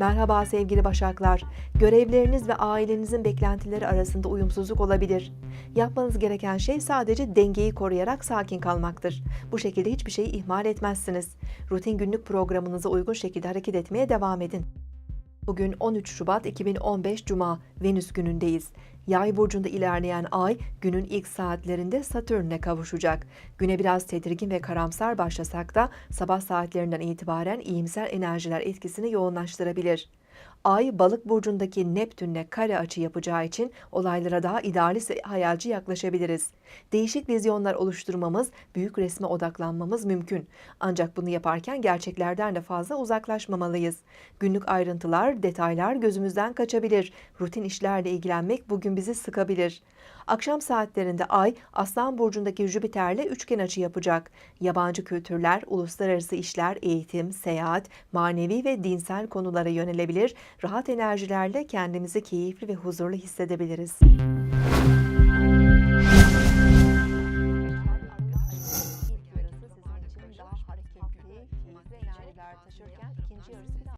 Merhaba sevgili Başaklar. Görevleriniz ve ailenizin beklentileri arasında uyumsuzluk olabilir. Yapmanız gereken şey sadece dengeyi koruyarak sakin kalmaktır. Bu şekilde hiçbir şeyi ihmal etmezsiniz. Rutin günlük programınıza uygun şekilde hareket etmeye devam edin. Bugün 13 Şubat 2015 Cuma, Venüs günündeyiz. Yay burcunda ilerleyen ay günün ilk saatlerinde Satürn'e kavuşacak. Güne biraz tedirgin ve karamsar başlasak da sabah saatlerinden itibaren iyimser enerjiler etkisini yoğunlaştırabilir. Ay balık burcundaki Neptün'le kare açı yapacağı için olaylara daha idealist ve hayalci yaklaşabiliriz. Değişik vizyonlar oluşturmamız, büyük resme odaklanmamız mümkün. Ancak bunu yaparken gerçeklerden de fazla uzaklaşmamalıyız. Günlük ayrıntılar, detaylar gözümüzden kaçabilir. Rutin işlerle ilgilenmek bugün bizi sıkabilir. Akşam saatlerinde Ay, Aslan burcundaki Jüpiter'le üçgen açı yapacak. Yabancı kültürler, uluslararası işler, eğitim, seyahat, manevi ve dinsel konulara yönelebilir. Rahat enerjilerle kendimizi keyifli ve huzurlu hissedebiliriz.